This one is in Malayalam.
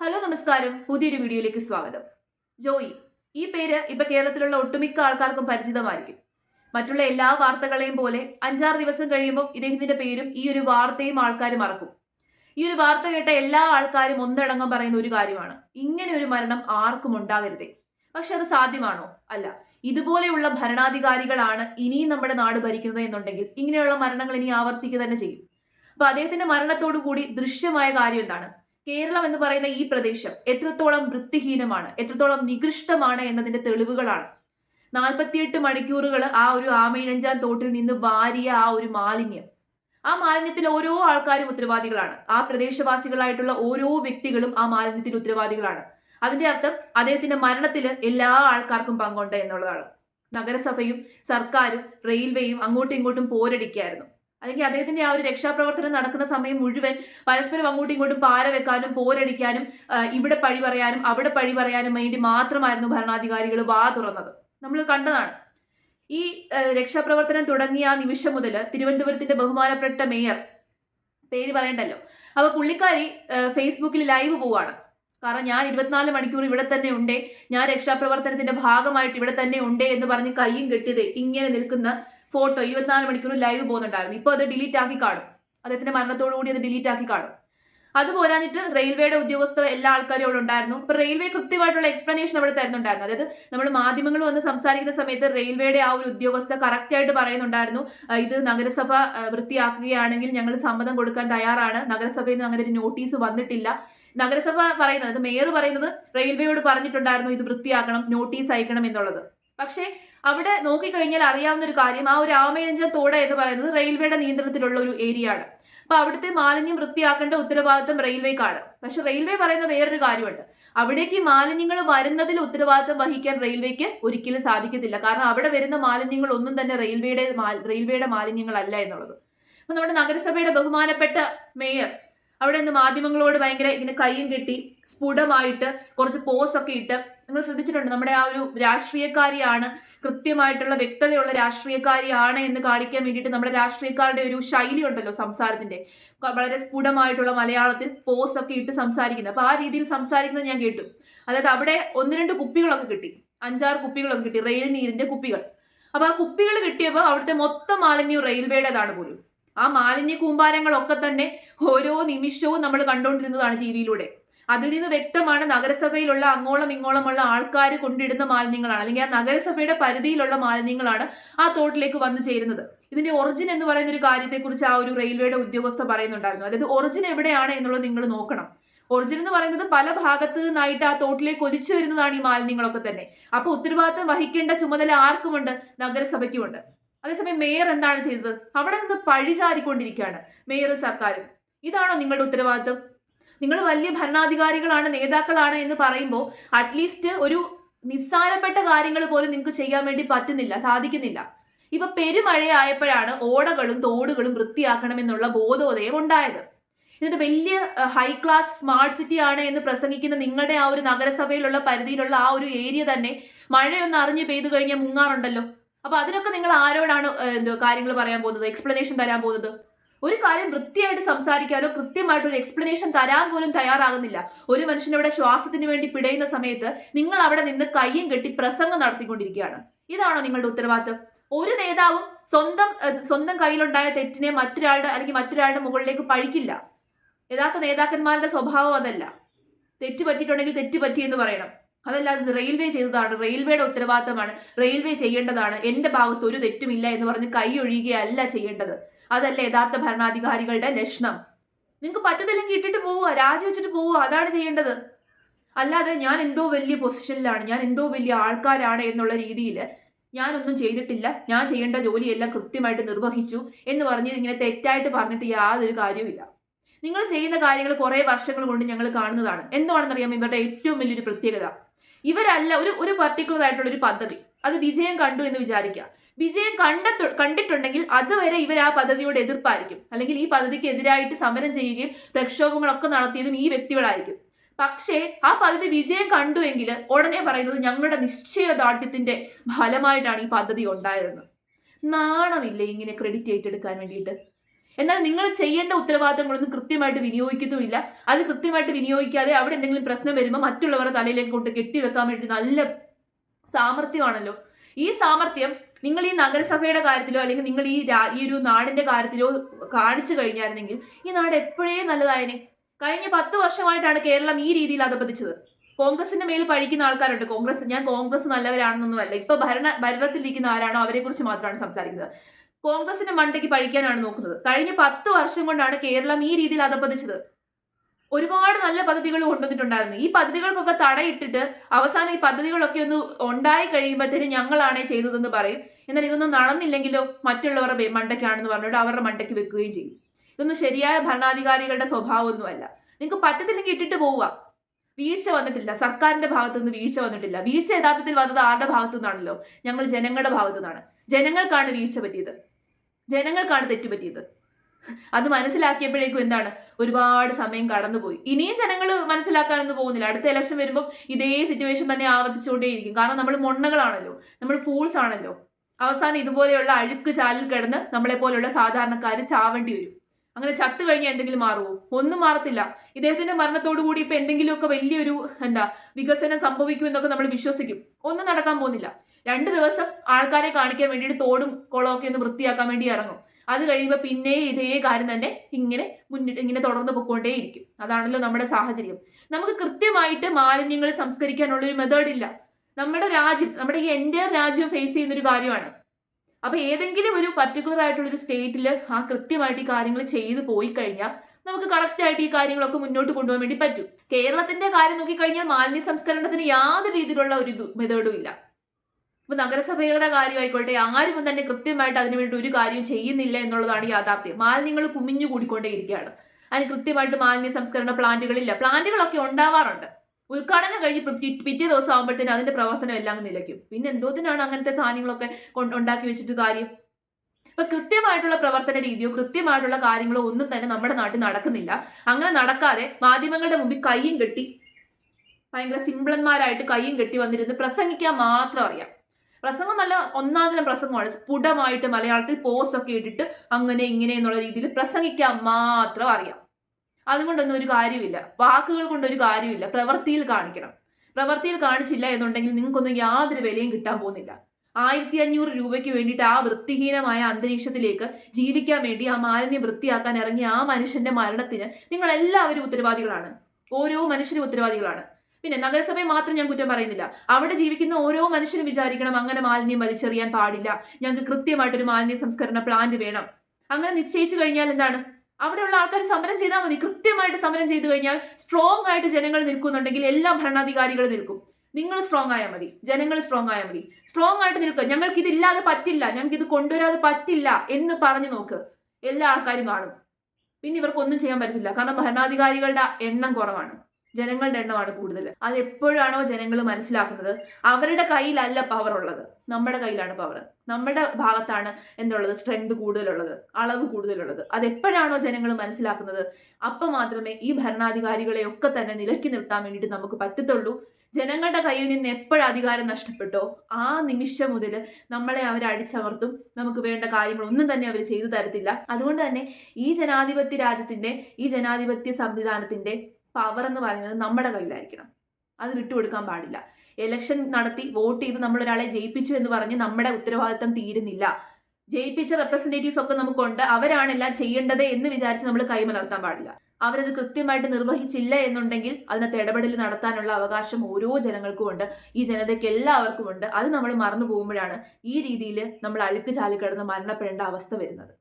ഹലോ നമസ്കാരം. പുതിയൊരു വീഡിയോയിലേക്ക് സ്വാഗതം. ജോയി ഈ പേര് ഇപ്പൊ കേരളത്തിലുള്ള ഒട്ടുമിക്ക ആൾക്കാർക്കും പരിചിതമായിരിക്കും. മറ്റുള്ള എല്ലാ വാർത്തകളെയും പോലെ അഞ്ചാറ് ദിവസം കഴിയുമ്പോൾ ഇദ്ദേഹത്തിന്റെ പേരും ഈ ഒരു വാർത്തയും ആൾക്കാർ മറക്കും. ഈ ഒരു വാർത്ത കേട്ട എല്ലാ ആൾക്കാരും ഒന്നടങ്കം പറയുന്ന ഒരു കാര്യമാണ്. ഇങ്ങനെ ഒരു മരണം ആർക്കും ഉണ്ടാകരുതേ. പക്ഷെ അത് സാധ്യമാണോ? അല്ല. ഇതുപോലെയുള്ള ഭരണാധികാരികളാണ് ഇനിയും നമ്മുടെ നാട് ഭരിക്കുന്നത് എന്നുണ്ടെങ്കിൽ ഇങ്ങനെയുള്ള മരണങ്ങൾ ഇനി ആവർത്തിക്കുക തന്നെ ചെയ്യും. അപ്പൊ അദ്ദേഹത്തിന്റെ മരണത്തോടു കൂടി ദൃശ്യമായ കാര്യം എന്താണ്? കേരളം എന്ന് പറയുന്ന ഈ പ്രദേശം എത്രത്തോളം വൃത്തിഹീനമാണ് എത്രത്തോളം നികൃഷ്ടമാണ് എന്നതിന്റെ തെളിവുകളാണ്. നാൽപ്പത്തിയെട്ട് മണിക്കൂറുകൾ ആ ഒരു ആമയിഴഞ്ചാൻ തോട്ടിൽ നിന്ന് വാരിയ ആ ഒരു മാലിന്യം. ആ മാലിന്യത്തിൽ ഓരോ ആൾക്കാരും ഉത്തരവാദികളാണ്. ആ പ്രദേശവാസികളായിട്ടുള്ള ഓരോ വ്യക്തികളും ആ മാലിന്യത്തിന് ഉത്തരവാദികളാണ്. അതിന്റെ അർത്ഥം അദ്ദേഹത്തിന്റെ മരണത്തിൽ എല്ലാ ആൾക്കാർക്കും പങ്കുണ്ട് എന്നുള്ളതാണ്. നഗരസഭയും സർക്കാരും റെയിൽവേയും അങ്ങോട്ടും ഇങ്ങോട്ടും പോരടിക്കായിരുന്നു. അല്ലെങ്കിൽ അദ്ദേഹത്തിന്റെ ആ ഒരു രക്ഷാപ്രവർത്തനം നടക്കുന്ന സമയം മുഴുവൻ പരസ്പരം അങ്ങോട്ടും ഇങ്ങോട്ടും പാര വെക്കാനും പോരടിക്കാനും ഇവിടെ പഴി പറയാനും അവിടെ പഴി പറയാനും വേണ്ടി മാത്രമായിരുന്നു ഭരണാധികാരികൾ വാ തുറന്നത്. നമ്മൾ കണ്ടതാണ്. ഈ രക്ഷാപ്രവർത്തനം തുടങ്ങിയ ആ നിമിഷം മുതൽ തിരുവനന്തപുരത്തിന്റെ ബഹുമാനപ്പെട്ട മേയർ പേര് പറയണ്ടല്ലോ. അപ്പൊ പുള്ളിക്കാരി ഫേസ്ബുക്കിൽ ലൈവ് പോവാണ്. കാരണം ഞാൻ ഇരുപത്തിനാല് മണിക്കൂർ ഇവിടെ തന്നെ ഉണ്ടേ ഞാൻ രക്ഷാപ്രവർത്തനത്തിന്റെ ഭാഗമായിട്ട് ഇവിടെ തന്നെ ഉണ്ടേ എന്ന് പറഞ്ഞ് കയ്യും കെട്ടിയത് ഇങ്ങനെ നിൽക്കുന്ന ഫോട്ടോ ഇരുപത്തിനാല് മണിക്കൂർ ലൈവ് പോകുന്നുണ്ടായിരുന്നു. ഇപ്പോൾ അത് ഡിലീറ്റ് ആക്കി കാണും. അദ്ദേഹത്തിന്റെ മരണത്തോടു കൂടി അത് ഡിലീറ്റ് ആക്കി കാണും. അത് പോരാഞ്ഞിട്ട് റെയിൽവേയുടെ ഉദ്യോഗസ്ഥർ എല്ലാ ആൾക്കാരും അവിടെ ഉണ്ടായിരുന്നു. ഇപ്പൊ റെയിൽവേ കൃത്യമായിട്ടുള്ള എക്സ്പ്ലനേഷൻ അവിടെ തരുന്നുണ്ടായിരുന്നു. അതായത് നമ്മൾ മാധ്യമങ്ങൾ വന്ന് സംസാരിക്കുന്ന സമയത്ത് റെയിൽവേയുടെ ആ ഒരു ഉദ്യോഗസ്ഥ കറക്റ്റ് ആയിട്ട് പറയുന്നുണ്ടായിരുന്നു. ഇത് നഗരസഭ വൃത്തിയാക്കുകയാണെങ്കിൽ ഞങ്ങൾ സമ്മതം കൊടുക്കാൻ തയ്യാറാണ്. നഗരസഭയിൽ നിന്ന് അങ്ങനെ ഒരു നോട്ടീസ് വന്നിട്ടില്ല. നഗരസഭ പറയുന്നത് മേയർ പറയുന്നത് റെയിൽവേയോട് പറഞ്ഞിട്ടുണ്ടായിരുന്നു ഇത് വൃത്തിയാക്കണം നോട്ടീസ് അയക്കണം എന്നുള്ളത്. പക്ഷേ അവിടെ നോക്കിക്കഴിഞ്ഞാൽ അറിയാവുന്ന ഒരു കാര്യം ആ ഒരു രാമേഴഞ്ചൻ തോട എന്ന് പറയുന്നത് റെയിൽവേയുടെ നിയന്ത്രണത്തിലുള്ള ഒരു ഏരിയ ആണ് അപ്പൊ അവിടുത്തെ മാലിന്യം വൃത്തിയാക്കേണ്ട ഉത്തരവാദിത്തം റെയിൽവേക്കാണ്. പക്ഷെ റെയിൽവേ പറയുന്ന വേറൊരു കാര്യമുണ്ട്. അവിടേക്ക് മാലിന്യങ്ങൾ വരുന്നതിൽ ഉത്തരവാദിത്തം വഹിക്കാൻ റെയിൽവേക്ക് ഒരിക്കലും സാധിക്കത്തില്ല. കാരണം അവിടെ വരുന്ന മാലിന്യങ്ങൾ ഒന്നും തന്നെ റെയിൽവേയുടെ റെയിൽവേയുടെ മാലിന്യങ്ങളല്ല എന്നുള്ളത്. അപ്പൊ നമ്മുടെ നഗരസഭയുടെ ബഹുമാനപ്പെട്ട മേയർ അവിടെ നിന്ന് മാധ്യമങ്ങളോട് ഭയങ്കര ഇങ്ങനെ കൈയും കെട്ടി സ്ഫുടമായിട്ട് കുറച്ച് പോസ് ഒക്കെ ഇട്ട് നിങ്ങൾ ശ്രദ്ധിച്ചിട്ടുണ്ട്. നമ്മുടെ ആ ഒരു രാഷ്ട്രീയക്കാരിയാണ് കൃത്യമായിട്ടുള്ള വ്യക്തതയുള്ള രാഷ്ട്രീയക്കാരിയാണ് എന്ന് കാണിക്കാൻ വേണ്ടിയിട്ട് നമ്മുടെ രാഷ്ട്രീയക്കാരുടെ ഒരു ശൈലി ഉണ്ടല്ലോ സംസാരത്തിന്റെ. വളരെ സ്ഫുടമായിട്ടുള്ള മലയാളത്തിൽ പോസ് ഒക്കെ ഇട്ട് സംസാരിക്കുന്നത്. അപ്പൊ ആ രീതിയിൽ സംസാരിക്കുന്നത് ഞാൻ കേട്ടു. അതായത് അവിടെ ഒന്ന് രണ്ട് കുപ്പികളൊക്കെ കിട്ടി. അഞ്ചാറ് കുപ്പികളൊക്കെ കിട്ടി. റെയിൽ നീരിന്റെ കുപ്പികൾ. അപ്പൊ ആ കുപ്പികൾ കിട്ടിയപ്പോൾ അവിടുത്തെ മൊത്തം മാലിന്യം റെയിൽവേയുടേതാണ് പോലും. ആ മാലിന്യ കൂമ്പാരങ്ങളൊക്കെ തന്നെ ഓരോ നിമിഷവും നമ്മൾ കണ്ടുകൊണ്ടിരുന്നതാണ് ടി വിയിലൂടെ. അതിൽ നിന്ന് വ്യക്തമാണ് നഗരസഭയിലുള്ള അങ്ങോളം ഇങ്ങോളമുള്ള ആൾക്കാർ കൊണ്ടിടുന്ന മാലിന്യങ്ങളാണ്. അല്ലെങ്കിൽ ആ നഗരസഭയുടെ പരിധിയിലുള്ള മാലിന്യങ്ങളാണ് ആ തോട്ടിലേക്ക് വന്നു ചേരുന്നത്. ഇതിന്റെ ഒറിജിൻ എന്ന് പറയുന്ന ഒരു കാര്യത്തെക്കുറിച്ച് ആ ഒരു റെയിൽവേയുടെ ഉദ്യോഗസ്ഥ പറയുന്നുണ്ടായിരുന്നു. അതായത് ഒറിജിൻ എവിടെയാണ് എന്നുള്ളത് നിങ്ങൾ നോക്കണം. ഒറിജിൻ എന്ന് പറയുന്നത് പല ഭാഗത്ത് നിന്നായിട്ട് ആ തോട്ടിലേക്ക് ഒലിച്ചു വരുന്നതാണ് ഈ മാലിന്യങ്ങളൊക്കെ തന്നെ. അപ്പൊ ഉത്തരവാദിത്തം വഹിക്കേണ്ട ചുമതല ആർക്കുമുണ്ട്? നഗരസഭയ്ക്കുമുണ്ട്. അതേസമയം മേയർ എന്താണ് ചെയ്തത്? അവിടെ നിന്ന് പഴിചാരിക്കൊണ്ടിരിക്കുകയാണ് മേയറും സർക്കാരും. ഇതാണോ നിങ്ങളുടെ ഉത്തരവാദിത്വം നിങ്ങൾ വലിയ ഭരണാധികാരികളാണ് നേതാക്കളാണ് എന്ന് പറയുമ്പോൾ അറ്റ്ലീസ്റ്റ് ഒരു നിസ്സാരപ്പെട്ട കാര്യങ്ങൾ പോലും നിങ്ങൾക്ക് ചെയ്യാൻ വേണ്ടി പറ്റുന്നില്ല സാധിക്കുന്നില്ല. ഇപ്പൊ പെരുമഴയായപ്പോഴാണ് ഓടകളും തോടുകളും വൃത്തിയാക്കണമെന്നുള്ള ബോധോദയം ഉണ്ടായത്. എന്നിട്ട് വലിയ ഹൈ ക്ലാസ് സ്മാർട്ട് സിറ്റി ആണ് എന്ന് പ്രസംഗിക്കുന്ന നിങ്ങളുടെ ആ ഒരു നഗരസഭയിലുള്ള പരിധിയിലുള്ള ആ ഒരു ഏരിയ തന്നെ മഴയൊന്ന് അറിഞ്ഞു പെയ്തു കഴിഞ്ഞാൽ മുങ്ങാറുണ്ടല്ലോ. അപ്പൊ അതിനൊക്കെ നിങ്ങൾ ആരോടാണ് എന്തോ കാര്യങ്ങൾ പറയാൻ പോകുന്നത്? എക്സ്പ്ലനേഷൻ തരാൻ പോകുന്നത്? ഒരു കാര്യം വൃത്തിയായിട്ട് സംസാരിക്കാനോ കൃത്യമായിട്ട് ഒരു എക്സ്പ്ലനേഷൻ തരാൻ പോലും തയ്യാറാകുന്നില്ല. ഒരു മനുഷ്യനവിടെ ശ്വാസത്തിന് വേണ്ടി പിടയുന്ന സമയത്ത് നിങ്ങൾ അവിടെ നിന്ന് കയ്യും കെട്ടി പ്രസംഗം നടത്തിക്കൊണ്ടിരിക്കുകയാണ്. ഇതാണോ നിങ്ങളുടെ ഉത്തരവാദിത്തം? ഒരു നേതാവും സ്വന്തം സ്വന്തം കയ്യിലുണ്ടായ തെറ്റിനെ മറ്റൊരാളുടെ അല്ലെങ്കിൽ മറ്റൊരാളുടെ മുകളിലേക്ക് പഴിക്കില്ല. യഥാർത്ഥ നേതാക്കന്മാരുടെ സ്വഭാവം അതല്ല. തെറ്റ് പറ്റിയിട്ടുണ്ടെങ്കിൽ തെറ്റ് പറ്റിയെന്ന് പറയണം. അതല്ലാതെ റെയിൽവേ ചെയ്തതാണ് റെയിൽവേയുടെ ഉത്തരവാദിത്തമാണ് റെയിൽവേ ചെയ്യേണ്ടതാണ്. എന്റെ ഭാഗത്ത് ഒരു തെറ്റുമില്ല എന്ന് പറഞ്ഞ് കൈ ഒഴിയുകയല്ല ചെയ്യേണ്ടത്. അതല്ല യഥാർത്ഥ ഭരണാധികാരികളുടെ ലക്ഷണം. നിങ്ങൾക്ക് പറ്റത്തില്ലെങ്കിൽ ഇട്ടിട്ട് പോവുക രാജിവെച്ചിട്ട് പോവുക അതാണ് ചെയ്യേണ്ടത്. അല്ലാതെ ഞാൻ എന്തോ വലിയ പൊസിഷനിലാണ് ഞാൻ എന്തോ വലിയ ആൾക്കാരാണ് എന്നുള്ള രീതിയിൽ ഞാനൊന്നും ചെയ്തിട്ടില്ല. ഞാൻ ചെയ്യേണ്ട ജോലിയെല്ലാം കൃത്യമായിട്ട് നിർവഹിച്ചു എന്ന് പറഞ്ഞ് ഇങ്ങനെ തെറ്റായിട്ട് പറഞ്ഞിട്ട് യാതൊരു കാര്യവുമില്ല. നിങ്ങൾ ചെയ്യുന്ന കാര്യങ്ങൾ കുറേ വർഷങ്ങൾ കൊണ്ട് ഞങ്ങൾ കാണുന്നതാണ്. എന്തുവാണെന്നറിയാം ഇവരുടെ ഏറ്റവും വലിയൊരു പ്രത്യേകത. ഇവരല്ല ഒരു ഒരു പർട്ടിക്കുലർ ആയിട്ടുള്ള ഒരു പദ്ധതി. അത് വിജയം കണ്ടു എന്ന് വിചാരിക്കുക. വിജയം കണ്ടെത്തു കണ്ടിട്ടുണ്ടെങ്കിൽ അതുവരെ ഇവർ ആ പദ്ധതിയോട് എതിർപ്പായിരിക്കും. അല്ലെങ്കിൽ ഈ പദ്ധതിക്ക് എതിരായിട്ട് സമരം ചെയ്യുകയും പ്രക്ഷോഭങ്ങളൊക്കെ നടത്തിയതും ഈ വ്യക്തികളായിരിക്കും. പക്ഷേ ആ പദ്ധതി വിജയം കണ്ടുവെങ്കിൽ ഉടനെ പറയുന്നത് ഞങ്ങളുടെ നിശ്ചയദാർഢ്യത്തിന്റെ ഫലമായിട്ടാണ് ഈ പദ്ധതി ഉണ്ടായതെന്ന് നാണമില്ലേ ഇങ്ങനെ ക്രെഡിറ്റ് ഏറ്റെടുക്കാൻ വേണ്ടിയിട്ട്? എന്നാൽ നിങ്ങൾ ചെയ്യേണ്ട ഉത്തരവാദിത്തങ്ങളൊന്നും കൃത്യമായിട്ട് വിനിയോഗിക്കുന്നുമില്ല. അത് കൃത്യമായിട്ട് വിനിയോഗിക്കാതെ അവിടെ എന്തെങ്കിലും പ്രശ്നം വരുമ്പോൾ മറ്റുള്ളവരുടെ തലയിലേക്ക് കൊണ്ട് കെട്ടിവെക്കാൻ വേണ്ടി നല്ല സാമർഥ്യമാണല്ലോ. ഈ സാമർഥ്യം നിങ്ങൾ ഈ നഗരസഭയുടെ കാര്യത്തിലോ അല്ലെങ്കിൽ നിങ്ങൾ ഈ ഈ ഒരു നാടിന്റെ കാര്യത്തിലോ കാണിച്ചു കഴിഞ്ഞായിരുന്നെങ്കിൽ ഈ നാട് എപ്പോഴേ നല്ലതായനെ? കഴിഞ്ഞ പത്ത് വർഷമായിട്ടാണ് കേരളം ഈ രീതിയിൽ അധപതിച്ചത്. കോൺഗ്രസിന്റെ മേൽ പഴിക്കുന്ന ആൾക്കാരുണ്ട്. കോൺഗ്രസ് ഞാൻ കോൺഗ്രസ് നല്ലവരാണെന്നൊന്നുമല്ല. ഇപ്പൊ ഭരണ ഭരണത്തിലിരിക്കുന്ന ആരാണോ അവരെക്കുറിച്ച് മാത്രമാണ് സംസാരിക്കുന്നത്. കോൺഗ്രസിന്റെ മണ്ടയ്ക്ക് പഴിക്കാനാണ് നോക്കുന്നത്. കഴിഞ്ഞ പത്ത് വർഷം കൊണ്ടാണ് കേരളം ഈ രീതിയിൽ അധപതിച്ചത്. ഒരുപാട് നല്ല പദ്ധതികൾ കൊണ്ടുവന്നിട്ടുണ്ടായിരുന്നു. ഈ പദ്ധതികൾക്കൊക്കെ തടയിട്ടിട്ട് അവസാനം ഈ പദ്ധതികളൊക്കെ ഒന്ന് ഉണ്ടായി കഴിയുമ്പോഴത്തേന് ഞങ്ങളാണേ ചെയ്തതെന്ന് പറയും. എന്നാൽ ഇതൊന്നും നടന്നില്ലെങ്കിലോ മറ്റുള്ളവരുടെ മണ്ടയ്ക്കാണെന്ന് പറഞ്ഞിട്ട് അവരുടെ മണ്ടയ്ക്ക് വെക്കുകയും ചെയ്യും. ഇതൊന്നും ശരിയായ ഭരണാധികാരികളുടെ സ്വഭാവമൊന്നുമല്ല. നിങ്ങൾക്ക് പറ്റത്തില്ലെങ്കിൽ ഇട്ടിട്ട് പോവുക. വീഴ്ച വന്നിട്ടില്ല. സർക്കാരിന്റെ ഭാഗത്തു നിന്ന് വീഴ്ച വന്നിട്ടില്ല. വീഴ്ച യഥാർത്ഥത്തിൽ വന്നത് ആരുടെ ഭാഗത്തു നിന്നാണല്ലോ ഞങ്ങൾ ജനങ്ങളുടെ ഭാഗത്തു നിന്നാണ് ജനങ്ങൾക്കാണ് വീഴ്ച പറ്റിയത്. ജനങ്ങൾക്കാണ് തെറ്റുപറ്റിയത്. അത് മനസ്സിലാക്കിയപ്പോഴേക്കും എന്താണ്? ഒരുപാട് സമയം കടന്നുപോയി. ഇനിയും ജനങ്ങൾ മനസ്സിലാക്കാനൊന്നും പോകുന്നില്ല. അടുത്ത ഇലക്ഷൻ വരുമ്പോൾ ഇതേ സിറ്റുവേഷൻ തന്നെ ആവർത്തിച്ചുകൊണ്ടേയിരിക്കും. കാരണം നമ്മൾ മൊണ്ണകളാണല്ലോ. നമ്മൾ ഫൂൾസ് ആണല്ലോ. അവസാനം ഇതുപോലെയുള്ള അഴുക്ക് ചാലിൽ കിടന്ന് നമ്മളെ പോലെയുള്ള സാധാരണക്കാർ ചാവേണ്ടി വരും. അങ്ങനെ ചത്തു കഴിഞ്ഞാൽ എന്തെങ്കിലും മാറുമോ ഒന്നും മാറത്തില്ല. ഇദ്ദേഹത്തിന്റെ മരണത്തോടു കൂടി ഇപ്പൊ എന്തെങ്കിലുമൊക്കെ വലിയൊരു എന്താ വികസനം സംഭവിക്കുമെന്നൊക്കെ നമ്മൾ വിശ്വസിക്കും. ഒന്നും നടക്കാൻ പോകുന്നില്ല. രണ്ട് ദിവസം ആൾക്കാരെ കാണിക്കാൻ വേണ്ടിയിട്ട് തോടും കുളമൊക്കെ ഒന്ന് വൃത്തിയാക്കാൻ വേണ്ടി ഇറങ്ങും. അത് കഴിയുമ്പോൾ പിന്നെ ഇതേ കാര്യം തന്നെ ഇങ്ങനെ മുന്നിട്ട് ഇങ്ങനെ തുടർന്ന് പൊക്കോണ്ടേയിരിക്കും അതാണല്ലോ നമ്മുടെ സാഹചര്യം. നമുക്ക് കൃത്യമായിട്ട് മാലിന്യങ്ങൾ സംസ്കരിക്കാനുള്ള ഒരു മെത്തേഡ് ഇല്ല. നമ്മുടെ രാജ്യം നമ്മുടെ ഈ എന്റെ രാജ്യം ഫേസ് ചെയ്യുന്ന ഒരു കാര്യമാണ്. അപ്പൊ ഏതെങ്കിലും ഒരു പർട്ടിക്കുലർ ആയിട്ടുള്ള ഒരു സ്റ്റേറ്റിൽ ആ കൃത്യമായിട്ട് ഈ കാര്യങ്ങൾ ചെയ്തു പോയി കഴിഞ്ഞാൽ നമുക്ക് കറക്റ്റ് ആയിട്ട് ഈ കാര്യങ്ങളൊക്കെ മുന്നോട്ട് കൊണ്ടുപോകാൻ വേണ്ടി പറ്റും. കേരളത്തിന്റെ കാര്യം നോക്കിക്കഴിഞ്ഞാൽ മാലിന്യ സംസ്കരണത്തിന് യാതൊരു രീതിയിലുള്ള ഒരു ഇത് മെത്തേഡും ഇല്ല. ഇപ്പൊ നഗരസഭയുടെ കാര്യമായിക്കോട്ടെ ആരും തന്നെ കൃത്യമായിട്ട് അതിനുവേണ്ടി ഒരു കാര്യം ചെയ്യുന്നില്ല എന്നുള്ളതാണ് യാഥാർത്ഥ്യം. മാലിന്യങ്ങൾ കുമിഞ്ഞു കൂടിക്കൊണ്ടേയിരിക്കുകയാണ് അതിന് കൃത്യമായിട്ട് മാലിന്യ സംസ്കരണ പ്ലാന്റുകളില്ല പ്ലാന്റുകളൊക്കെ ഉണ്ടാവാറുണ്ട്. ഉദ്ഘാടനം കഴിഞ്ഞ് പിറ്റേ- ദിവസം ആകുമ്പോഴത്തേനും അതിന്റെ പ്രവർത്തനം എല്ലാം നിലയ്ക്കും. പിന്നെ എന്തോത്തിനാണ് അങ്ങനത്തെ സാധനങ്ങളൊക്കെ ഉണ്ടാക്കി വെച്ചിട്ട് കാര്യം? ഇപ്പൊ കൃത്യമായിട്ടുള്ള പ്രവർത്തന രീതിയോ കൃത്യമായിട്ടുള്ള കാര്യങ്ങളോ ഒന്നും തന്നെ നമ്മുടെ നാട്ടിൽ നടക്കുന്നില്ല. അങ്ങനെ നടക്കാതെ മാധ്യമങ്ങളുടെ മുമ്പിൽ കയ്യും കെട്ടി ഭയങ്കര സിംപിളന്മാരായിട്ട് കയ്യും കെട്ടി വന്നിരുന്ന് പ്രസംഗിക്കാൻ മാത്രം അറിയാം. പ്രസംഗം നല്ല ഒന്നാന്തരം പ്രസംഗമാണ്. സ്ഫുടമായിട്ട് മലയാളത്തിൽ പോസ്റ്റ് ഒക്കെ ഇട്ടിട്ട് അങ്ങനെ ഇങ്ങനെ എന്നുള്ള രീതിയിൽ പ്രസംഗിക്കാൻ മാത്രം അറിയാം. അതുകൊണ്ടൊന്നും ഒരു കാര്യമില്ല വാക്കുകൾ കൊണ്ടൊരു കാര്യമില്ല പ്രവൃത്തിയിൽ കാണിക്കണം. പ്രവൃത്തിയിൽ കാണിച്ചില്ല എന്നുണ്ടെങ്കിൽ നിങ്ങൾക്കൊന്നും യാതൊരു വിലയും കിട്ടാൻ പോകുന്നില്ല. ആയിരത്തി അഞ്ഞൂറ് രൂപയ്ക്ക് വേണ്ടിയിട്ട് ആ വൃത്തിഹീനമായ അന്തരീക്ഷത്തിലേക്ക് ജീവിക്കാൻ വേണ്ടി ആ മാലിന്യം വൃത്തിയാക്കാൻ ഇറങ്ങിയ ആ മനുഷ്യന്റെ മരണത്തിന് നിങ്ങൾ എല്ലാവരും ഉത്തരവാദികളാണ്. ഓരോ മനുഷ്യരും ഉത്തരവാദികളാണ്. പിന്നെ നഗരസഭയെ മാത്രം ഞാൻ കുറ്റം പറയുന്നില്ല. അവിടെ ജീവിക്കുന്ന ഓരോ മനുഷ്യരും വിചാരിക്കണം അങ്ങനെ മാലിന്യം വലിച്ചെറിയാൻ പാടില്ല. ഞങ്ങൾക്ക് കൃത്യമായിട്ടൊരു മാലിന്യ സംസ്കരണ പ്ലാന്റ് വേണം. അങ്ങനെ നിശ്ചയിച്ചു കഴിഞ്ഞാൽ എന്താണ്? അവിടെയുള്ള ആൾക്കാർ സമരം ചെയ്താൽ മതി. കൃത്യമായിട്ട് സമരം ചെയ്തു കഴിഞ്ഞാൽ സ്ട്രോങ് ആയിട്ട് ജനങ്ങൾ നിൽക്കുന്നുണ്ടെങ്കിൽ എല്ലാ ഭരണാധികാരികളും നിൽക്കും. നിങ്ങൾ സ്ട്രോങ് ആയാൽ മതി. ജനങ്ങൾ സ്ട്രോങ് ആയാൽ മതി. സ്ട്രോങ് ആയിട്ട് നിൽക്കുക. ഞങ്ങൾക്ക് ഇതില്ലാതെ പറ്റില്ല. ഞങ്ങൾക്ക് ഇത് കൊണ്ടുവരാതെ പറ്റില്ല എന്ന് പറഞ്ഞു നോക്ക്. എല്ലാ ആൾക്കാരും കാണും. പിന്നെ ഇവർക്കൊന്നും ചെയ്യാൻ പറ്റത്തില്ല. കാരണം ഭരണാധികാരികളുടെ എണ്ണം കുറവാണ്. ജനങ്ങളുടെ എണ്ണമാണ് കൂടുതൽ. അത് എപ്പോഴാണോ ജനങ്ങൾ മനസ്സിലാക്കുന്നത് അവരുടെ കയ്യിലല്ല പവർ ഉള്ളത്. നമ്മുടെ കയ്യിലാണ് പവർ നമ്മുടെ ഭാഗത്താണ് എന്തുള്ളത്? സ്ട്രെങ്ത് കൂടുതലുള്ളത് അളവ് കൂടുതലുള്ളത്. അത് എപ്പോഴാണോ ജനങ്ങൾ മനസ്സിലാക്കുന്നത്? അപ്പം മാത്രമേ ഈ ഭരണാധികാരികളെ ഒക്കെ തന്നെ നിലക്കി നിർത്താൻ വേണ്ടിയിട്ട് നമുക്ക് പറ്റത്തുള്ളൂ. ജനങ്ങളുടെ കയ്യിൽ നിന്ന് എപ്പോഴും അധികാരം നഷ്ടപ്പെട്ടോ ആ നിമിഷം മുതൽ നമ്മളെ അവർ അടിച്ചമർത്തും. നമുക്ക് വേണ്ട കാര്യങ്ങളൊന്നും തന്നെ അവർ ചെയ്തു തരത്തില്ല. അതുകൊണ്ട് തന്നെ ഈ ജനാധിപത്യ രാജ്യത്തിന്റെ ഈ ജനാധിപത്യ സംവിധാനത്തിന്റെ പവർ എന്ന് പറയുന്നത് നമ്മുടെ കയ്യിലായിരിക്കണം. അത് വിട്ടുകൊടുക്കാൻ പാടില്ല. ഇലക്ഷൻ നടത്തി വോട്ട് ചെയ്ത് നമ്മൾ ഒരാളെ ജയിപ്പിച്ചു എന്ന് പറഞ്ഞ് നമ്മുടെ ഉത്തരവാദിത്തം തീരുന്നില്ല. ജയിപ്പിച്ച റെപ്രസെന്റേറ്റീവ്സ് ഒക്കെ നമുക്കുണ്ട്. അവരാണെല്ലാം ചെയ്യേണ്ടത് എന്ന് വിചാരിച്ച് നമ്മൾ കൈമലർത്താൻ പാടില്ല. അവരത് കൃത്യമായിട്ട് നിർവഹിച്ചില്ല എന്നുണ്ടെങ്കിൽ അതിനകത്ത് ഇടപെടൽ നടത്താനുള്ള അവകാശം ഓരോ ജനങ്ങൾക്കും ഉണ്ട്. ഈ ജനതയ്ക്ക് എല്ലാവർക്കും ഉണ്ട്. അത് നമ്മൾ മറന്നു പോകുമ്പോഴാണ് ഈ രീതിയിൽ നമ്മൾ അഴുക്ക് ചാലിക്കിടന്ന് മരണപ്പെടേണ്ട അവസ്ഥ വരുന്നത്.